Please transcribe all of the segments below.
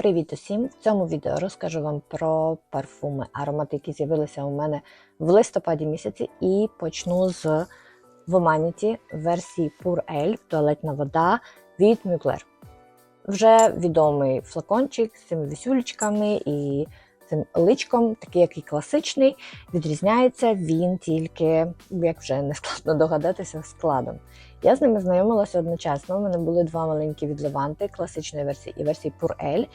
Привіт усім! В цьому відео розкажу вам про парфуми, аромати, які з'явилися у мене в листопаді місяці, і почну з Womanity версії Pure Elle туалетна вода від Mugler. Вже відомий флакончик з цими вісюлечками і цим личком, такий як і класичний, відрізняється він тільки, як вже не складно догадатися, складом. Я з ними знайомилася одночасно. У мене були два маленькі відливанти класичної версії і версії Elle.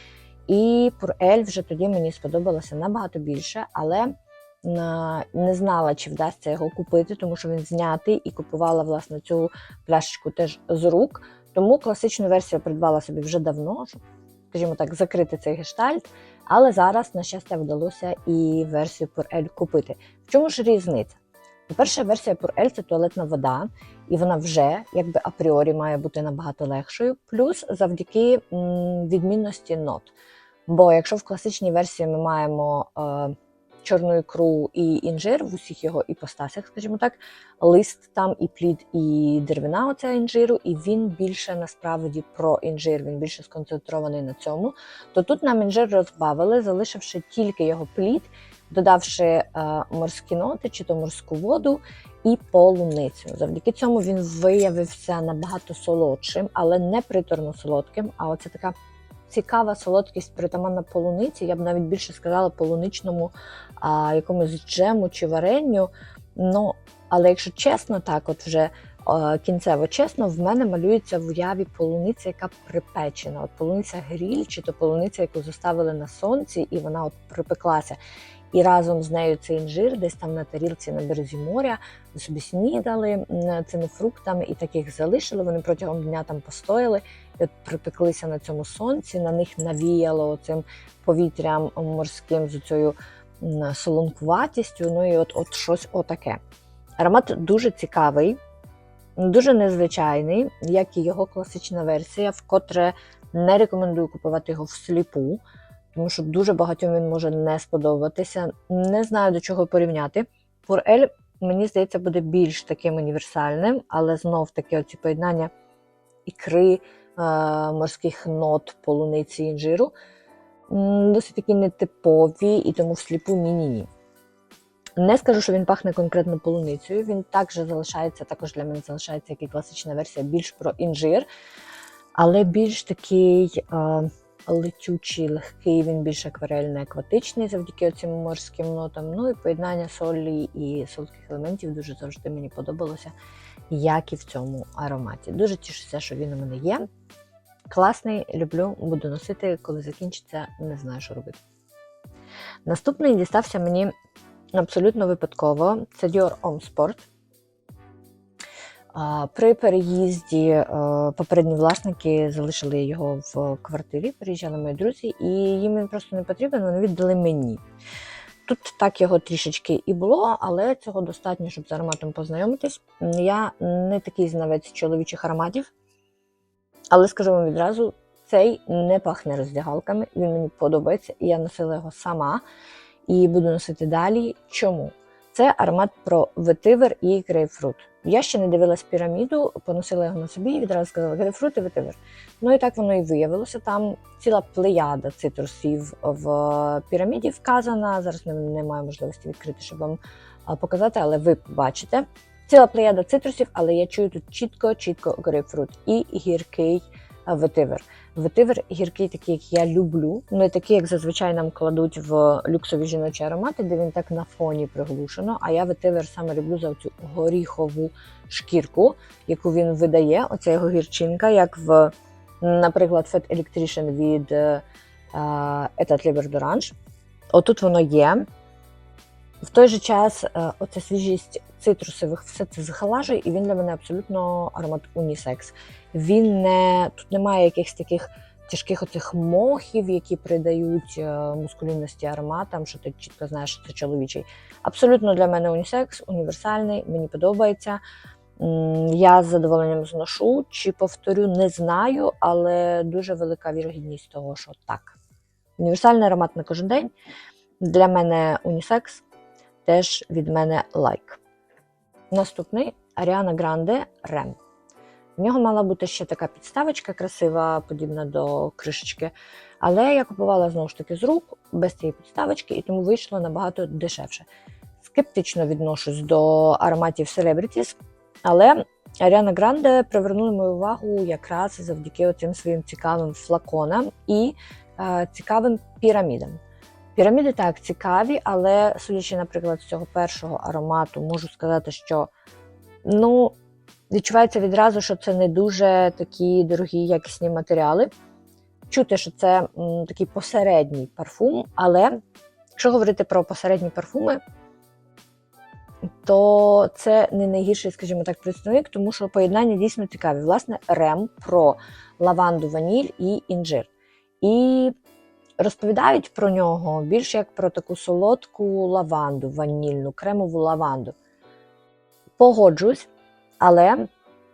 І Elle вже тоді мені сподобалося набагато більше, але не знала, чи вдасться його купити, тому що він знятий і купувала власне цю пляшечку теж з рук. Тому класичну версію придбала собі вже давно, щоб, скажімо так, закрити цей гештальт. Але зараз, на щастя, вдалося і версію Pure купити. В чому ж різниця? По-перше, версія Pure – це туалетна вода, і вона вже якби апріорі має бути набагато легшою, плюс завдяки відмінності нот. Бо якщо в класичній версії ми маємо е, чорну ікру і інжир в усіх його іпостасях, скажімо так, лист там і плід, і деревина оця інжиру, і він більше насправді про інжир, він більше сконцентрований на цьому. То тут нам інжир розбавили, залишивши тільки його плід, додавши е, морські ноти чи то морську воду і полуницю. Завдяки цьому він виявився набагато солодшим, але не приторно солодким. А оце така цікава солодкість притаманна полуниці. Я б навіть більше сказала полуничному а, якомусь джему чи варенню. Ну, але якщо чесно, так, от вже а, кінцево чесно, в мене малюється в уяві полуниця, яка припечена. От полуниця гріль, чи то полуниця, яку заставили на сонці, і вона от припеклася. І разом з нею цей інжир, десь там на тарілці на березі моря, собі снідали цими фруктами і так їх залишили. Вони протягом дня там постояли і от припеклися на цьому сонці. На них навіяло цим повітрям морським з цією солонкуватістю. Ну і от, от щось отаке. Аромат дуже цікавий, дуже незвичайний, як і його класична версія, вкотре не рекомендую купувати його всліпу, тому що дуже багатьом він може не сподобатися. Не знаю до чого порівняти. Пурель, мені здається, буде більш таким універсальним, але знов таки оці поєднання ікри, е, морських нот, полуниці інжиру досить такі нетипові, і тому всліпу ні-ні-ні. Не скажу, що він пахне конкретно полуницею. Він також залишається, також для мене залишається як і класична версія, більш про інжир, але більш такий е, летючий, легкий, він більш акварельний, акватичний завдяки цим морським нотам. Ну і поєднання солі і солодких елементів дуже завжди мені подобалося, як і в цьому ароматі. Дуже тішуся, що він у мене є. Класний, люблю, буду носити, коли закінчиться, не знаю, що робити. Наступний дістався мені абсолютно випадково. Це Dior Homme Sport. При переїзді е, попередні власники залишили його в квартирі, приїжджали мої друзі, і їм він просто не потрібен, вони віддали мені. Тут так його трішечки і було, але цього достатньо, щоб з ароматом познайомитись. Я не такий знавець чоловічих ароматів, але скажу вам відразу: цей не пахне роздягалками, він мені подобається, і я носила його сама і буду носити далі. Чому? Це аромат про ветивер і грейпфрут. Я ще не дивилась піраміду, поносила його на собі і відразу сказала грейпфрут і ветивер. Ну і так воно і виявилося. Там ціла плеяда цитрусів в піраміді вказана. Зараз не- немає можливості відкрити, щоб вам показати, але ви побачите. Ціла плеяда цитрусів, але я чую тут чітко-чітко грейпфрут і гіркий ветивер. Ветивер гіркий, такий, як я люблю. Не такий, як зазвичай нам кладуть в люксові жіночі аромати, де він так на фоні приглушено. А я ветивер саме люблю за цю горіхову шкірку, яку він видає. Оця його гірчинка, як в, наприклад, Fat Electrician від е, е, Etat Liber d'Orange. Отут воно є. В той же час е, оця свіжість цитрусових все це зглажує, і він для мене абсолютно аромат унісекс. Він не тут немає якихось таких тяжких оцих мохів, які придають е, мускулінності ароматам, що ти чітко знаєш, що це чоловічий. Абсолютно для мене унісекс, універсальний, мені подобається. Я з задоволенням зношу чи повторю, не знаю, але дуже велика вірогідність того, що так. Універсальний аромат на кожен день. Для мене унісекс, теж від мене лайк. Наступний Аріана Гранде Рем. В нього мала бути ще така підставочка красива, подібна до кришечки. Але я купувала знову ж таки з рук без цієї підставочки, і тому вийшло набагато дешевше. Скептично відношусь до ароматів Celebrities, але Аріана Гранде привернула мою увагу якраз завдяки цим своїм цікавим флаконам і е, цікавим пірамідам. Піраміди так цікаві, але судячи, наприклад, з цього першого аромату, можу сказати, що ну, відчувається відразу, що це не дуже такі дорогі якісні матеріали. Чути, що це м, такий посередній парфум, але якщо говорити про посередні парфуми, то це не найгірший, скажімо так, представник, тому що поєднання дійсно цікаві. Власне, рем про лаванду, ваніль і інжир. І розповідають про нього більше як про таку солодку лаванду, ванільну, кремову лаванду. Погоджусь, але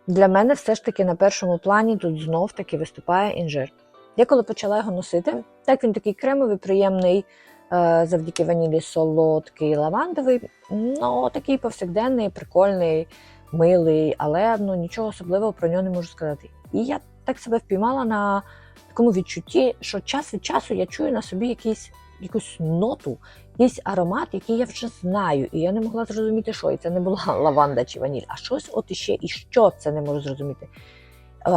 для мене все ж таки на першому плані тут знов таки виступає інжир. Я коли почала його носити, так він такий кремовий, приємний, е, завдяки ванілі солодкий, лавандовий, ну такий повсякденний, прикольний, милий, але ну, нічого особливого про нього не можу сказати. І я так себе впіймала на такому відчутті, що час від часу я чую на собі якийсь, якусь ноту, якийсь аромат, який я вже знаю, і я не могла зрозуміти, що і це не була лаванда чи ваніль, а щось от іще, і що це не можу зрозуміти. Е,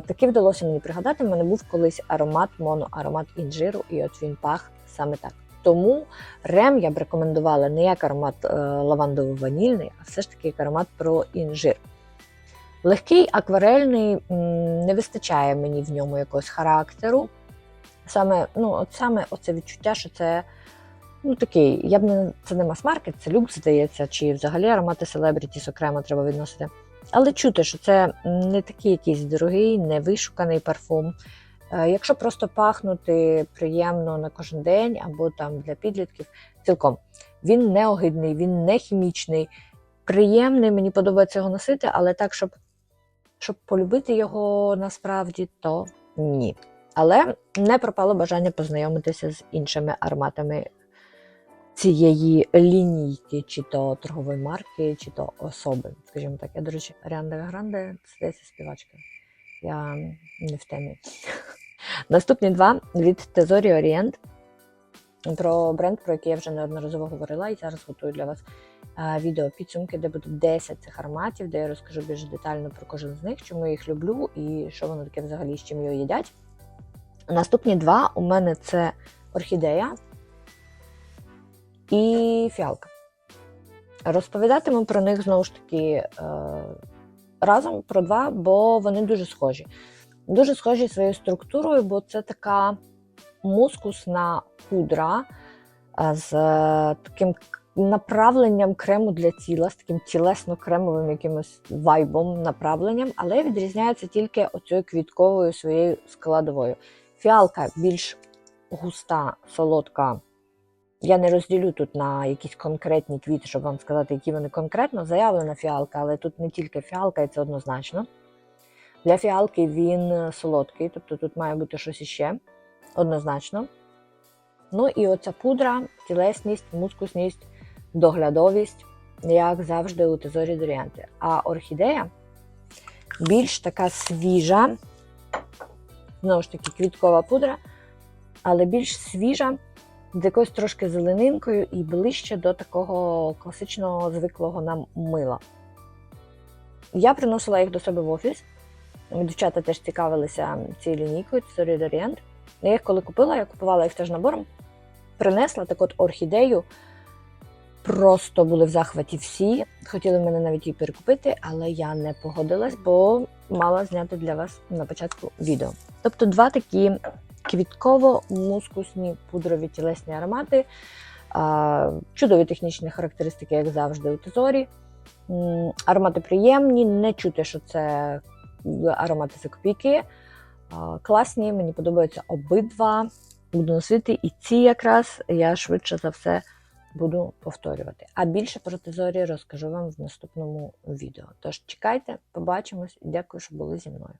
таки вдалося мені пригадати, в мене був колись аромат моно, аромат інжиру, і от він пах саме так. Тому рем я б рекомендувала не як аромат е, лавандово-ванільний, а все ж таки як аромат про інжир. Легкий акварельний, не вистачає мені в ньому якогось характеру. Саме, ну, от саме оце відчуття, що це ну, такий, я б не це не мас-маркет, це люкс, здається, чи взагалі аромати селебрітіс окремо треба відносити. Але чути, що це не такий якийсь дорогий, не вишуканий парфум. Е, Якщо просто пахнути приємно на кожен день або там для підлітків, цілком він не огидний, він не хімічний, приємний, мені подобається його носити, але так, щоб, щоб полюбити його насправді, то ні. Але не пропало бажання познайомитися з іншими ароматами цієї лінійки, чи то торгової марки, чи то особи. Скажімо так, я, до речі, Аріанда Гранде це здається співачка. Я не в темі. Наступні два від Тезорі Орієнт. Про бренд, про який я вже неодноразово говорила, і зараз готую для вас е, відео підсумки, де буде 10 цих ароматів, де я розкажу більш детально про кожен з них, чому я їх люблю і що воно таке взагалі з чим його їдять. Наступні два у мене це орхідея і фіалка. Розповідатиму про них знову ж таки е, разом про два, бо вони дуже схожі. Дуже схожі своєю структурою, бо це така мускусна пудра е, з е, таким направленням крему для тіла, з таким тілесно-кремовим якимось вайбом, направленням, але відрізняється тільки оцією квітковою своєю складовою. Фіалка більш густа, солодка. Я не розділю тут на якісь конкретні квіти, щоб вам сказати, які вони конкретно. Заявлена фіалка, але тут не тільки фіалка, і це однозначно. Для фіалки він солодкий, тобто тут має бути щось іще, однозначно. Ну і оця пудра, тілесність, мускусність, доглядовість, як завжди у тезорі Доріанти. А орхідея більш така свіжа, знову ж таки, квіткова пудра, але більш свіжа, з якоюсь трошки зеленинкою і ближче до такого класичного звиклого нам мила. Я приносила їх до себе в офіс. Дівчата теж цікавилися цією лінійкою, Story Orient. Я їх коли купила, я купувала їх теж набором, принесла так от орхідею. Просто були в захваті всі. Хотіли мене навіть її перекупити, але я не погодилась, бо мала зняти для вас на початку відео. Тобто два такі квітково-мускусні пудрові тілесні аромати, чудові технічні характеристики, як завжди, у тезорі. Аромати приємні, не чути, що це аромати за копійки. Класні, мені подобаються обидва. Буду носити і ці якраз я швидше за все буду повторювати. А більше про тезорі розкажу вам в наступному відео. Тож чекайте, побачимось дякую, що були зі мною.